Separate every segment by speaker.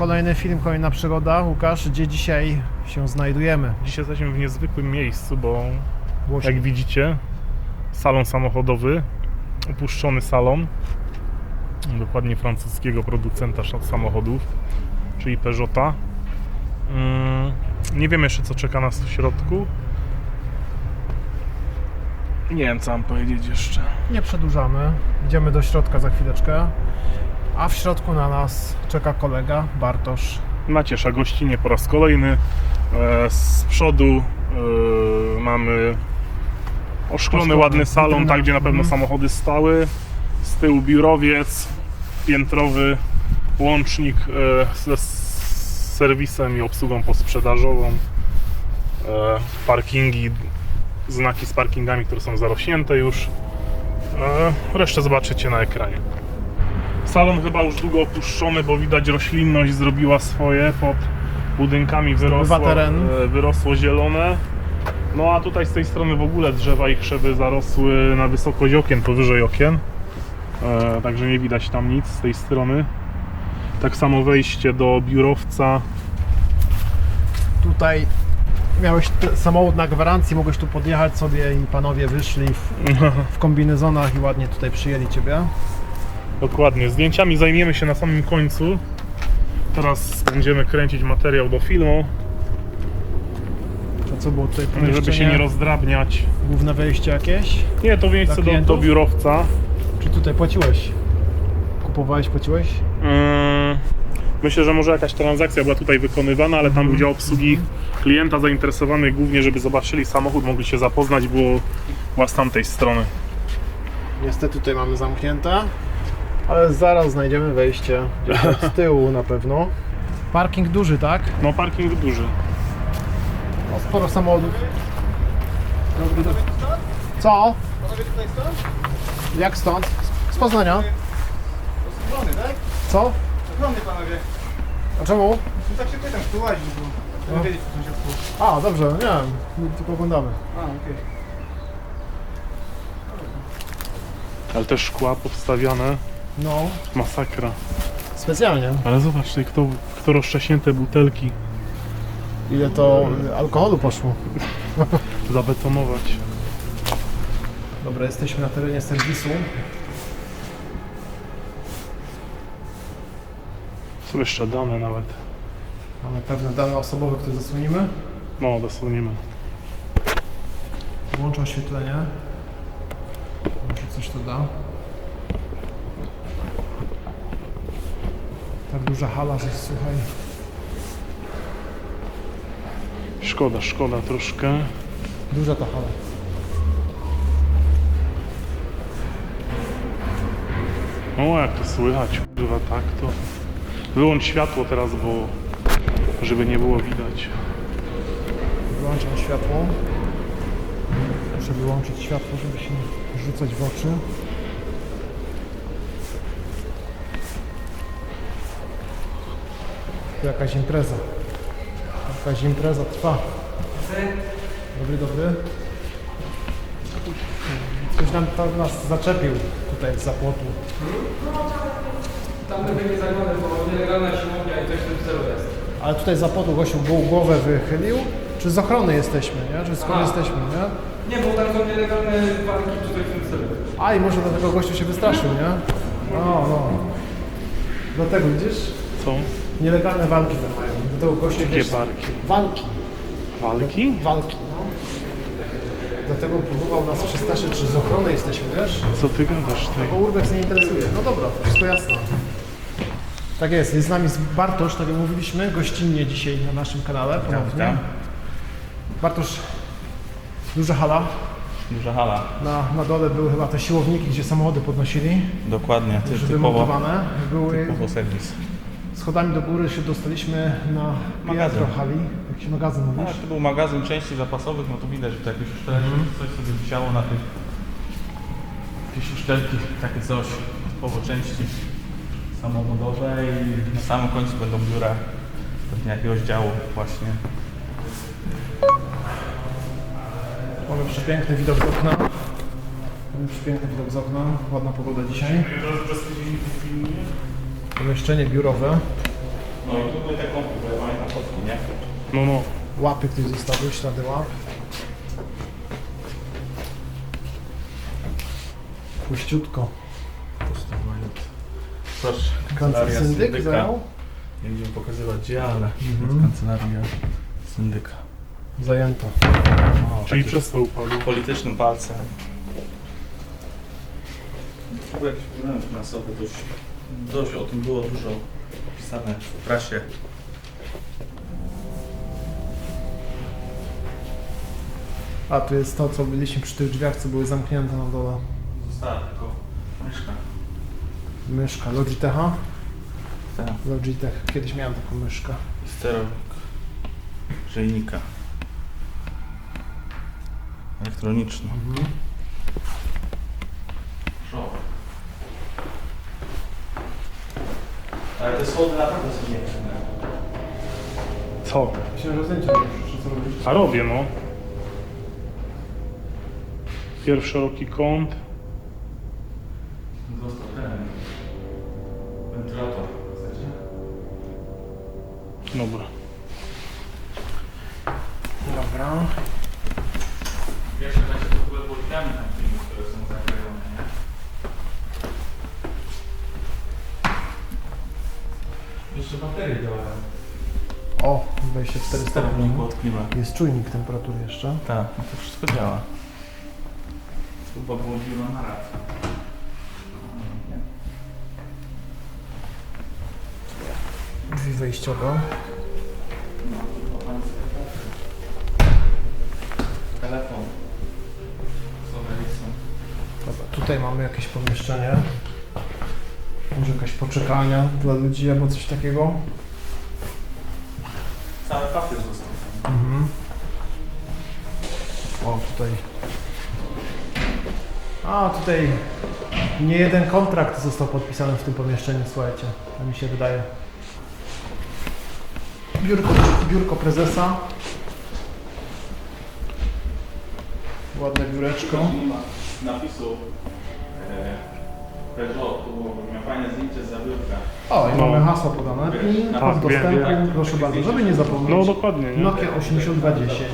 Speaker 1: Kolejny film, kolejna przygoda. Łukasz, gdzie dzisiaj się znajdujemy?
Speaker 2: Dzisiaj jesteśmy w niezwykłym miejscu, bo
Speaker 1: Głośno.
Speaker 2: jak widzicie, salon samochodowy, opuszczony salon, dokładnie francuskiego producenta samochodów, czyli Peugeota. Mm, Nie wiem jeszcze co czeka nas w środku. Nie wiem co mam powiedzieć jeszcze.
Speaker 1: Nie przedłużamy. Idziemy do środka za chwileczkę. A w środku na nas czeka kolega Bartosz.
Speaker 2: Naciesza gościnie po raz kolejny. E, Z przodu e, mamy oszklony, ładny salon, tak gdzie na pewno
Speaker 1: Mhm.
Speaker 2: samochody stały. Z tyłu biurowiec, piętrowy łącznik e, ze serwisem i obsługą posprzedażową. Parkingi, znaki z parkingami, które są zarośnięte już. Resztę zobaczycie na ekranie. Salon chyba już długo opuszczony, bo widać roślinność zrobiła swoje pod budynkami wyrosło,
Speaker 1: teren.
Speaker 2: e, wyrosło zielone. No a tutaj z tej strony w ogóle drzewa i krzewy zarosły na wysokość okien, powyżej okien. E, także nie widać tam nic z tej strony. Tak samo wejście do biurowca.
Speaker 1: Tutaj miałeś samochód na gwarancji, mogłeś tu podjechać sobie i panowie wyszli w, w kombinezonach i ładnie tutaj przyjęli Ciebie.
Speaker 2: Dokładnie, zdjęciami zajmiemy się na samym końcu. Teraz będziemy kręcić materiał do filmu,
Speaker 1: To co było tutaj
Speaker 2: żeby się nie rozdrabniać.
Speaker 1: Główne wejście jakieś?
Speaker 2: Nie, to
Speaker 1: Dla
Speaker 2: miejsce do, do
Speaker 1: klientów?
Speaker 2: biurowca.
Speaker 1: Czy tutaj płaciłeś? Kupowałeś, płaciłeś?
Speaker 2: Mm, Myślę, że może jakaś transakcja była tutaj wykonywana, ale tam był dział obsługi klienta zainteresowany głównie, żeby zobaczyli samochód, mogli się zapoznać, bo była z tamtej strony.
Speaker 1: Niestety tutaj mamy zamknięte, ale zaraz znajdziemy wejście gdzieś z tyłu na pewno. Parking duży, tak?
Speaker 2: No parking duży.
Speaker 1: No, sporo samochodów. Co? Jak stąd? Z Poznania.
Speaker 3: Tak?
Speaker 1: Co?
Speaker 3: Ochrony panowie.
Speaker 1: A czemu?
Speaker 3: No tak się pytam, kto łazi, bo
Speaker 1: No.
Speaker 3: chcę wiedzieć, co sąsiedztwo.
Speaker 1: A, dobrze, nie wiem, my tylko oglądamy.
Speaker 3: A, okej.
Speaker 2: Ale te szkła powstawiane,
Speaker 1: No,
Speaker 2: masakra.
Speaker 1: specjalnie.
Speaker 2: Ale zobacz, tutaj kto, kto roztrzaśnięte butelki
Speaker 1: Ile to alkoholu poszło.
Speaker 2: zabetonować.
Speaker 1: Dobra, jesteśmy na terenie serwisu.
Speaker 2: Są jeszcze dane nawet.
Speaker 1: Mamy pewne dane osobowe, które zasłonimy.
Speaker 2: No, dosłownie.
Speaker 1: Włączę oświetlenie. Może coś to da. Duża hala, że słuchaj.
Speaker 2: Szkoda, szkoda troszkę.
Speaker 1: Duża ta hala.
Speaker 2: O, jak to słychać, kurwa, tak to. Wyłącz światło teraz, bo żeby nie było widać.
Speaker 1: Wyłączam światło. Muszę wyłączyć światło, żeby się nie rzucać w oczy. Tu jakaś impreza. Jakaś impreza trwa. Dobry, dobry. Ktoś nam tam nas zaczepił tutaj z zapłotu.
Speaker 4: Tam by nie zagony, bo nielegalna siłownia i coś w tym stylu jest.
Speaker 1: Ale tutaj za płotu gościu głowę wychylił. Czy z ochrony jesteśmy, nie? Czy skąd jesteśmy, nie?
Speaker 4: Nie, bo tam są nielegalne walki czy coś w tym stylu.
Speaker 1: A i może dlatego gościu się wystraszył, nie? No, no. Dlatego widzisz?
Speaker 2: Co?
Speaker 1: Nielegalne walki tam mają. Dlatego gościu
Speaker 2: Jakie
Speaker 1: wiesz,
Speaker 2: barki?
Speaker 1: Walki.
Speaker 2: Walki?
Speaker 1: Walki, no. Dlatego próbował nas przestraszyć, czy z ochrony jesteśmy, wiesz?
Speaker 2: Co ty gadasz tutaj?
Speaker 1: Bo Urbex nie interesuje. No dobra, wszystko jasne. Tak jest, jest z nami Bartosz, tak jak mówiliśmy, gościnnie dzisiaj na naszym kanale ponownie.
Speaker 5: witam.
Speaker 1: Bartosz, duża hala.
Speaker 5: Duża hala,
Speaker 1: Na, na dole były chyba te siłowniki, gdzie samochody podnosili,
Speaker 5: dokładnie, ty,
Speaker 1: już
Speaker 5: typowo,
Speaker 1: wymontowane. Były
Speaker 5: typowo serwis.
Speaker 1: Schodami do góry się dostaliśmy na
Speaker 5: Magazyn.
Speaker 1: piętro hali. Jakiś magazyn mówisz?
Speaker 5: jak to był magazyn części zapasowych, no to widać, że to jakieś uszczelki, coś sobie wisiało na tych jakieś uszczelki, takie coś, typowo części samochodowe i na samym końcu będą biura pewnie jakiegoś działu właśnie.
Speaker 1: Mamy przepiękny widok z okna. Mamy przepiękny widok z okna. Ładna pogoda dzisiaj. Pomieszczenie biurowe.
Speaker 5: No i tutaj te ja pamiętam fotki, nie?
Speaker 2: No, no.
Speaker 1: Łapy ktoś zostawił, ślady łap. Puściutko.
Speaker 5: Proszę,
Speaker 1: Kancelaria syndyk zajął?
Speaker 5: Nie będziemy pokazywać gdzie, ale
Speaker 1: Mhm.
Speaker 5: kancelaria syndyka.
Speaker 1: Zajęto.
Speaker 5: O,
Speaker 2: Czyli
Speaker 5: taki
Speaker 2: przez to upadł.
Speaker 5: politycznym palcem. W ogóle jakieś problemy finansowe, dość, dość o tym było dużo opisane w prasie.
Speaker 1: A tu jest to, co byliśmy przy tych drzwiach, co były zamknięte na dole.
Speaker 5: Została tylko myszka.
Speaker 1: Myszka Logitecha.
Speaker 5: Tak.
Speaker 1: Logitech. Kiedyś miałem taką myszkę.
Speaker 5: Sterownik grzejnika. Elektroniczny.
Speaker 1: Mhm.
Speaker 5: Ale te schody naprawdę są piękne.
Speaker 2: Co?
Speaker 1: Myślę, że zdjęcia robisz, co robisz?
Speaker 2: A robię, no. Pierwszy szeroki kąt.
Speaker 5: Został ten wentylator. Chcecie?
Speaker 2: Dobra.
Speaker 1: Dobra.
Speaker 5: Pierwsze będzie to w ogóle tam tymi, które są zakrojone, nie? Jeszcze baterie działają.
Speaker 1: O, wejście 400
Speaker 5: Sterowniku od klima.
Speaker 1: Jest czujnik temperatury jeszcze.
Speaker 5: Tak, no to wszystko działa. Chyba było biuro na rad.
Speaker 1: Drzwi wejściowe.
Speaker 5: Telefon.
Speaker 1: Dobra, tutaj mamy jakieś pomieszczenie. Może jakaś poczekalnia dla ludzi albo coś takiego.
Speaker 5: Cały papier został.
Speaker 1: Mhm. O, tutaj. A, tutaj nie jeden kontrakt został podpisany w tym pomieszczeniu, słuchajcie. To mi się wydaje. Biurko, biurko prezesa. Ładne biureczko.
Speaker 5: Napisu e, Miał fajne zdjęcie z.
Speaker 1: O, i
Speaker 2: No.
Speaker 1: mamy hasło podane. I
Speaker 5: Tak,
Speaker 1: kod
Speaker 2: wiem,
Speaker 1: dostępu,
Speaker 2: wiem.
Speaker 1: proszę bardzo, żeby nie zapomnieć.
Speaker 2: No dokładnie, nie?
Speaker 1: Nokia 8210.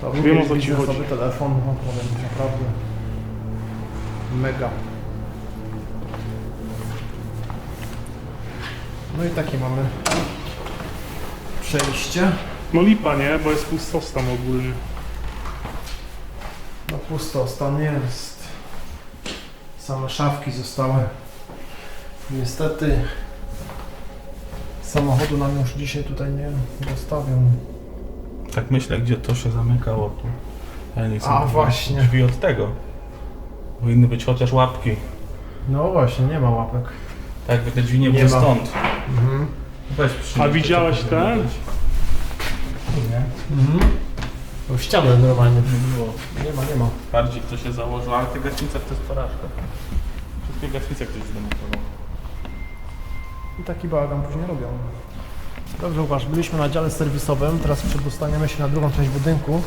Speaker 1: To był
Speaker 2: Wiem, o co ci
Speaker 1: biznesowy
Speaker 2: chodzi.
Speaker 1: telefon, no powiem naprawdę. Mega. No i takie mamy przejście.
Speaker 2: No lipa, nie? Bo jest pustostan ogólnie.
Speaker 1: No pusto, stan jest. Same szafki zostały. Niestety samochodu nam już dzisiaj tutaj nie dostawią.
Speaker 5: Tak myślę, gdzie to się zamykało tu. Ja nie
Speaker 1: A, właśnie.
Speaker 5: drzwi od tego. Powinny być chociaż łapki.
Speaker 1: No właśnie, nie ma łapek.
Speaker 5: Tak jakby te drzwi nie
Speaker 1: Nie
Speaker 5: były
Speaker 1: ma.
Speaker 5: stąd.
Speaker 1: Mhm.
Speaker 5: Weź przynieś,
Speaker 2: A widziałeś ten?
Speaker 5: Nie,
Speaker 1: Mhm. To ścianę normalnie.
Speaker 5: nie było.
Speaker 1: Nie ma, nie ma.
Speaker 5: Bardziej to się założyło, ale te gaśnice to jest porażka. Wszystkie gaśnice ktoś zdemontował.
Speaker 1: I taki bałagan później robią. Dobrze, Łukasz, byliśmy na dziale serwisowym, teraz przedostaniemy się na drugą część budynku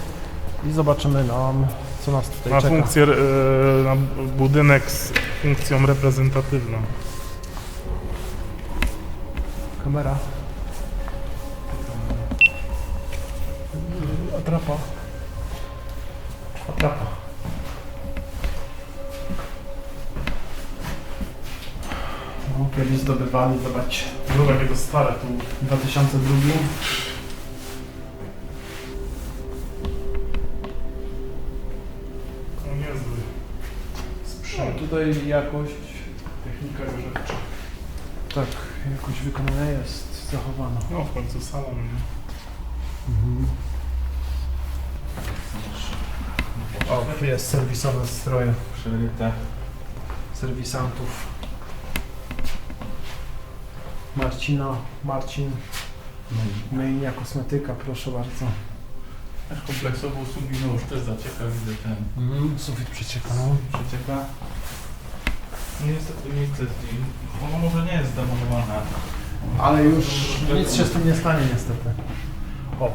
Speaker 1: i zobaczymy nam, co nas tutaj
Speaker 2: Na
Speaker 1: czeka.
Speaker 2: funkcję, e, na budynek z funkcją reprezentatywną.
Speaker 1: Kamera. Atrapa. Atrapa. No, kiedyś zdobywali, zobacz,
Speaker 2: No takie to stare tu.
Speaker 1: 2002.
Speaker 2: No niezły.
Speaker 1: No,
Speaker 2: Sprzęt.
Speaker 1: tutaj jakość,
Speaker 2: Technika grzewcza.
Speaker 1: tak, jakość wykonania jest zachowana.
Speaker 2: No w końcu salon. nie?
Speaker 1: O, jest serwisowe stroje
Speaker 5: Przeryte.
Speaker 1: serwisantów. Marcina, Marcin, myjnia, kosmetyka, proszę bardzo.
Speaker 5: Aż kompleksowo usługi, no już też zacieka, widzę ten.
Speaker 1: Mhm. Sufit przecieka, no.
Speaker 5: Przecieka. No niestety nie chcę z nim. Ono może nie jest zdemolowane.
Speaker 1: Ale już nic się z tym nie stanie niestety. O.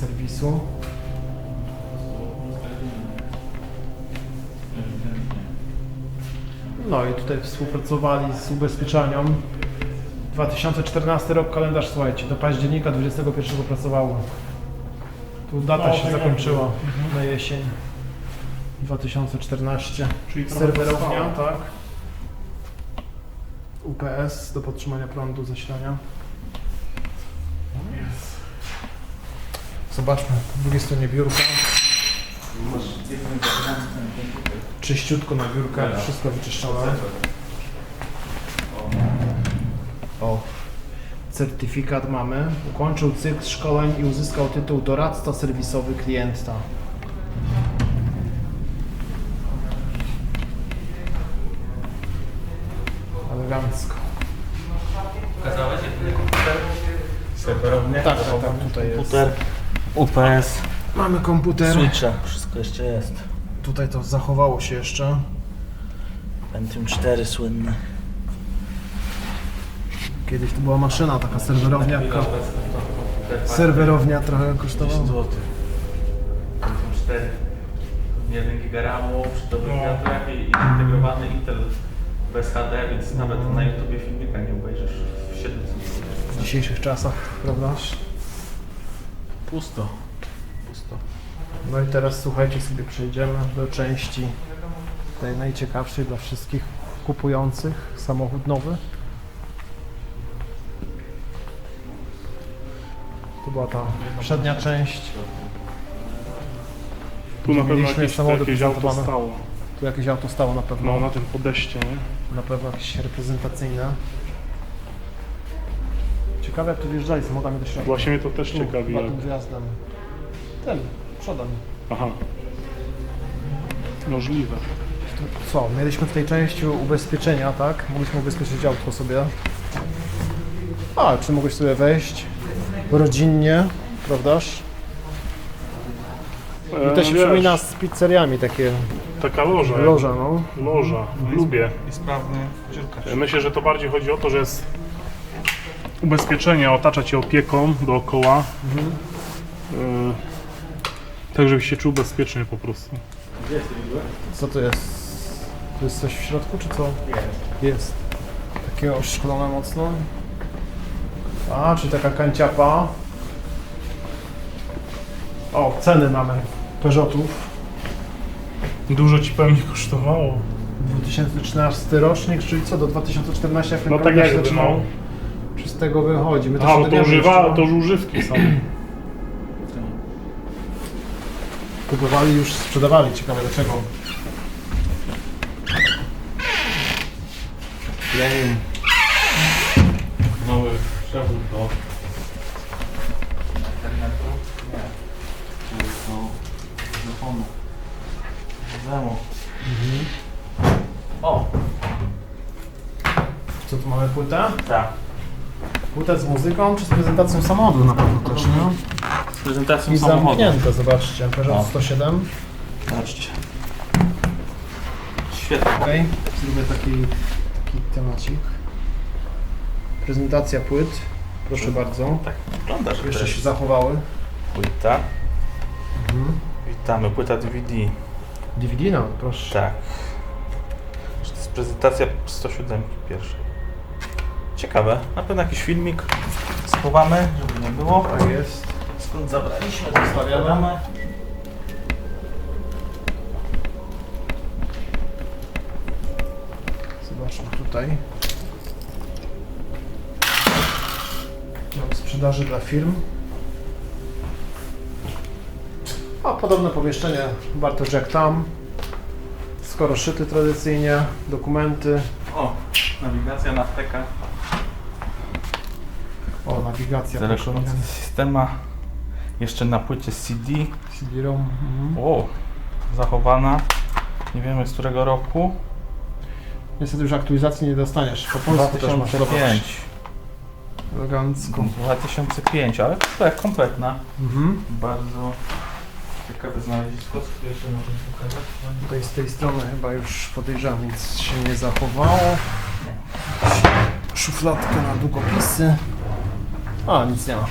Speaker 1: Serwisu. No i tutaj współpracowali z ubezpieczalnią. 2014 rok kalendarz, słuchajcie, do października 21 pracowało. Tu data
Speaker 2: No,
Speaker 1: się
Speaker 2: tak
Speaker 1: zakończyła
Speaker 2: jakby.
Speaker 1: na jesień 2014.
Speaker 2: Czyli trochę
Speaker 1: Serwerownia, tak. UPS do podtrzymania prądu, zasilania. Zobaczmy, po drugiej stronie biurka. Czyściutko na biurkach, wszystko wyczyszczone. O, certyfikat mamy. Ukończył cykl szkoleń i uzyskał tytuł doradca serwisowy klienta. Elegancko.
Speaker 4: Pokazałeś jak ten komputer?
Speaker 5: Serwerownie?
Speaker 1: Tak, tak, tak, tutaj jest.
Speaker 6: UPS,
Speaker 1: Mamy komputer.
Speaker 6: switche, wszystko jeszcze jest.
Speaker 1: Tutaj to zachowało się jeszcze.
Speaker 6: Pentium 4 słynny.
Speaker 1: Kiedyś to była maszyna, taka serwerownia. Ko- serwerownia trochę
Speaker 5: 10
Speaker 1: kosztowała.
Speaker 5: zł. Pentium 4. 1 giga RAMu, przy
Speaker 2: No.
Speaker 5: dobrym wiatrach i integrowany Intel bez HD, więc nawet na YouTubie filmika nie obejrzysz w 7
Speaker 1: W dzisiejszych czasach, prawda?
Speaker 5: Pusto. Pusto.
Speaker 1: No i teraz słuchajcie, sobie przejdziemy do części tej najciekawszej dla wszystkich kupujących samochód nowy. To była ta przednia część.
Speaker 2: Tu na pewno
Speaker 1: Mieliśmy
Speaker 2: jakieś,
Speaker 1: samochody
Speaker 2: jakieś auto
Speaker 1: prezentowane.
Speaker 2: stało.
Speaker 1: Tu jakieś auto stało na pewno.
Speaker 2: No na tym podejście, nie?
Speaker 1: Na pewno jakieś reprezentacyjne. Ciekawe jak tu wjeżdżali samochodami do środka.
Speaker 2: Właśnie mnie to też ciekawi.
Speaker 1: Chyba
Speaker 2: Jak...
Speaker 1: tym wjazdem. Tym, przodem.
Speaker 2: Aha. Możliwe.
Speaker 1: Co, mieliśmy w tej części ubezpieczenia, tak? Mogliśmy ubezpieczyć autko sobie. A, czy mogłeś sobie wejść rodzinnie, prawdaż? I to
Speaker 2: E,
Speaker 1: się
Speaker 2: wiesz,
Speaker 1: przypomina z pizzeriami, takie
Speaker 2: Taka loża.
Speaker 1: loże, no.
Speaker 2: Loża. Lubię.
Speaker 5: I sprawny dziurka.
Speaker 2: Myślę, że to bardziej chodzi o to, że jest ubezpieczenie, otacza cię opieką dookoła. Y, tak, żebyś się czuł bezpiecznie po prostu.
Speaker 1: Co to jest? To jest coś w środku, czy co? Jest. Takie oszklone mocno. A, czy taka kanciapa. O, ceny mamy Peugeotów.
Speaker 2: Dużo ci pewnie kosztowało.
Speaker 1: 2013 rocznik, czyli co, do 2014 jak ten
Speaker 2: No tak jakby,
Speaker 1: zaczynał?
Speaker 2: no.
Speaker 1: Z tego wychodzi? My to
Speaker 2: A, bo to,
Speaker 1: dowiemy
Speaker 2: używa,
Speaker 1: jeszcze, no.
Speaker 2: to już używki są.
Speaker 1: Kupowali już, sprzedawali, ciekawe dlaczego. Lenin.
Speaker 5: Nowy przewód do internetu. Nie. Czy do telefonu. Zemo. O!
Speaker 1: Co tu mamy płytę?
Speaker 5: Tak.
Speaker 1: Płytę z muzyką czy z prezentacją samochodu na pewno też, nie?
Speaker 5: Z prezentacją
Speaker 1: I
Speaker 5: samochodu.
Speaker 1: zamknięte, zobaczcie, Peugeot
Speaker 5: O.
Speaker 1: 107.
Speaker 5: Zobaczcie. Świetnie.
Speaker 1: Okej, zrobię taki, taki temacik. Prezentacja płyt, proszę bardzo.
Speaker 5: Tak wygląda, że
Speaker 1: Jeszcze się
Speaker 5: jest
Speaker 1: zachowały.
Speaker 5: płyta. Witamy, płyta DVD.
Speaker 1: DVD no, proszę.
Speaker 5: Tak. To jest prezentacja 107 pierwszej. Ciekawe. Na pewno jakiś filmik schowamy, żeby nie było.
Speaker 1: Tak jest.
Speaker 5: Skąd zabraliśmy, zostawiamy.
Speaker 1: Zobaczmy tutaj. Do sprzedaży dla firm. A podobne pomieszczenie wartość jak tam. Skoro szyty tradycyjnie, dokumenty.
Speaker 5: O, nawigacja na wteka.
Speaker 1: Nawigacja.
Speaker 5: Telekomunikacja systema. Jeszcze na płycie CD.
Speaker 1: CD-ROM. Mhm.
Speaker 5: O, zachowana. Nie wiemy z którego roku.
Speaker 1: Niestety już aktualizacji nie dostaniesz. Po polsku też masz zobaczyć.
Speaker 5: 2005.
Speaker 1: Elegancko.
Speaker 5: 2005, ale to jak kompletna.
Speaker 1: Mhm.
Speaker 5: Bardzo ciekawe znalezisko. Co jeszcze możemy pokazać?
Speaker 1: Tutaj z tej strony chyba już podejrzewam nic się nie zachowało. Szufladka na długopisy. A, nic nie ma.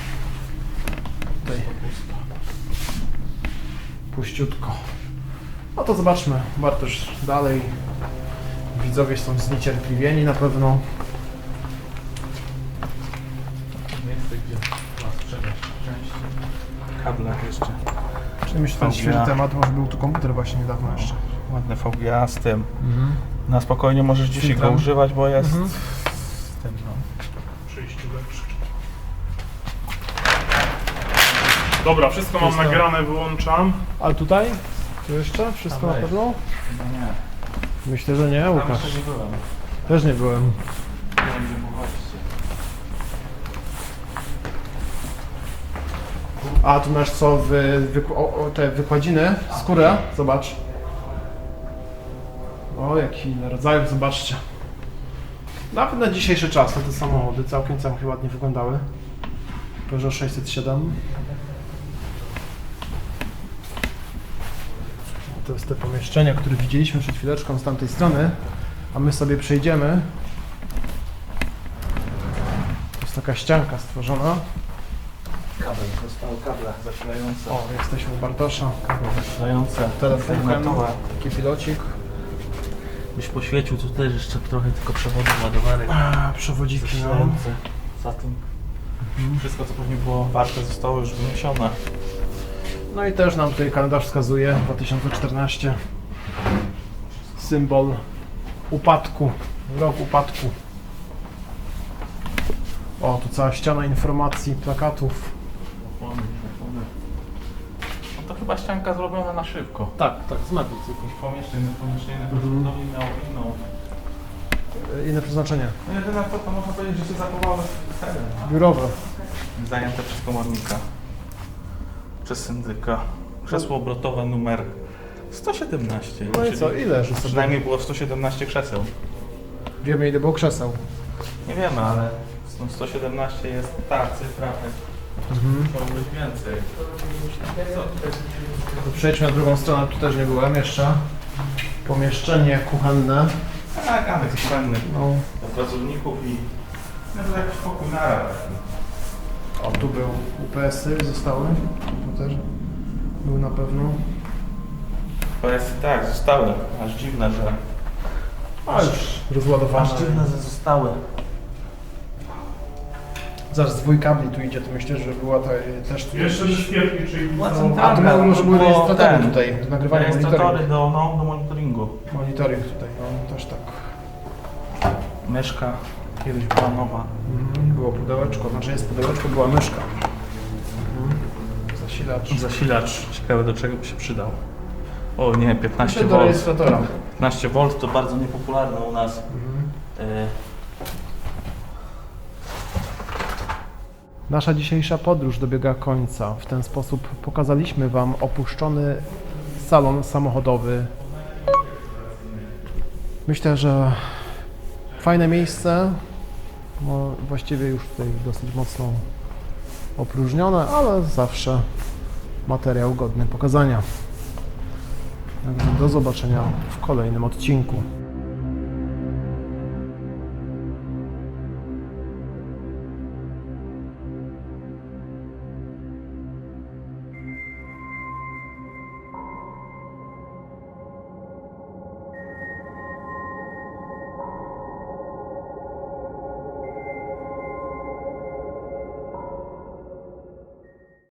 Speaker 1: Tutaj. Puściutko. No to zobaczmy. Bartosz dalej Widzowie są zniecierpliwieni na pewno.
Speaker 5: Miejsce, gdzie ma sprzedać części. Kable jeszcze.
Speaker 1: Czyli myślę, że ten
Speaker 5: VGA.
Speaker 1: świeży temat, może był tu komputer właśnie niedawno jeszcze.
Speaker 5: Ładne VGA z tym. Na spokojnie możesz dzisiaj go
Speaker 1: Filtrem.
Speaker 5: używać, bo jest
Speaker 1: Mhm.
Speaker 5: z tym, no.
Speaker 2: Przejścióweczki. Dobra, wszystko mam
Speaker 1: Wszystko.
Speaker 2: nagrane, wyłączam.
Speaker 1: Ale tutaj? Tu jeszcze? Wszystko na pewno?
Speaker 5: Chyba nie.
Speaker 1: Myślę, że nie,
Speaker 5: Tam
Speaker 1: Łukasz.
Speaker 5: jeszcze nie byłem.
Speaker 1: Też nie byłem.
Speaker 5: Nie wiem, gdzie pochodzicie.
Speaker 1: A tu masz co, wy, wyku- o, o, te wykładziny, skórę, zobacz. O, jaki rodzajów, zobaczcie. Nawet na dzisiejsze czasy te samochody całkiem, całkiem ładnie wyglądały. Peugeot 607. To jest te pomieszczenia, które widzieliśmy przed chwileczką z tamtej strony, a my sobie przejdziemy. To jest taka ścianka stworzona.
Speaker 6: Kabel, zostały kable.
Speaker 5: Zasilające.
Speaker 1: O, jesteśmy u Bartosza.
Speaker 5: Zasilające.
Speaker 1: Telefonkiem, taki pilocik.
Speaker 6: Byś poświecił tu też jeszcze trochę tylko przewodów ładowarek.
Speaker 1: A, przewodziki, no.
Speaker 6: Zasilające. Za tym.
Speaker 5: Wszystko, co pewnie było warte, zostało już wyniesione.
Speaker 1: No i też nam tutaj kalendarz wskazuje 2014. Symbol upadku, rok upadku. O, tu cała ściana informacji, plakatów.
Speaker 5: No to chyba ścianka zrobiona na szybko.
Speaker 1: Tak, tak, z medu
Speaker 5: Jakieś pomieszczenie, pomieszczenie
Speaker 1: Mhm.
Speaker 5: miało inną.
Speaker 1: Inne przeznaczenie.
Speaker 5: No jedyne co, to można powiedzieć, że się zachowały teren.
Speaker 1: Biurowe.
Speaker 5: Zajęte przez komornika. Przez syndyka. Krzesło obrotowe numer 117.
Speaker 1: No i co, ile, że sobie
Speaker 5: Przynajmniej było 117 krzeseł.
Speaker 1: wiemy ile było krzeseł.
Speaker 5: Nie wiemy, ale no 117 jest ta cyfra, tak
Speaker 1: Mhm.
Speaker 5: musiało być więcej.
Speaker 1: To przejdźmy na drugą stronę, tu też nie byłem jeszcze. Pomieszczenie kuchenne.
Speaker 5: Tak, ale jakiś fajny
Speaker 1: No,
Speaker 5: pracowników i no to jakiś pokój taki.
Speaker 1: O, tu był UPS-y, zostały. Tu też był na pewno.
Speaker 5: Jest tak, zostały. Aż dziwne, że
Speaker 1: A już rozładowane.
Speaker 6: Aż dziwne, że zostały.
Speaker 1: Zaraz dwój kabli tu idzie, to myślę, że była ta, też tu.
Speaker 2: Jeszcze świetnie, czyli
Speaker 6: Była centralna.
Speaker 1: A tu
Speaker 6: to
Speaker 1: były
Speaker 6: było
Speaker 1: rejestratory
Speaker 6: ten.
Speaker 1: tutaj, do nagrywania
Speaker 5: rejestratory
Speaker 1: monitoring.
Speaker 5: do, no, do monitoringu.
Speaker 1: Monitoring tutaj, no też tak.
Speaker 5: Myszka kiedyś była nowa.
Speaker 1: Mhm, było pudełeczko, znaczy jest pudełeczko, była myszka. Zasilacz.
Speaker 5: Zasilacz, ciekawe do czego by się przydał. O nie, 15
Speaker 1: Myślę do
Speaker 5: V.
Speaker 1: rejestratora.
Speaker 5: 15 V to bardzo
Speaker 6: Niepopularne u nas.
Speaker 1: Mhm.
Speaker 6: Y,
Speaker 1: Nasza dzisiejsza podróż dobiega końca. W ten sposób pokazaliśmy Wam opuszczony salon samochodowy. Myślę, że fajne miejsce. No, właściwie już tutaj dosyć mocno opróżnione, ale zawsze materiał godny pokazania. Także do zobaczenia w kolejnym odcinku.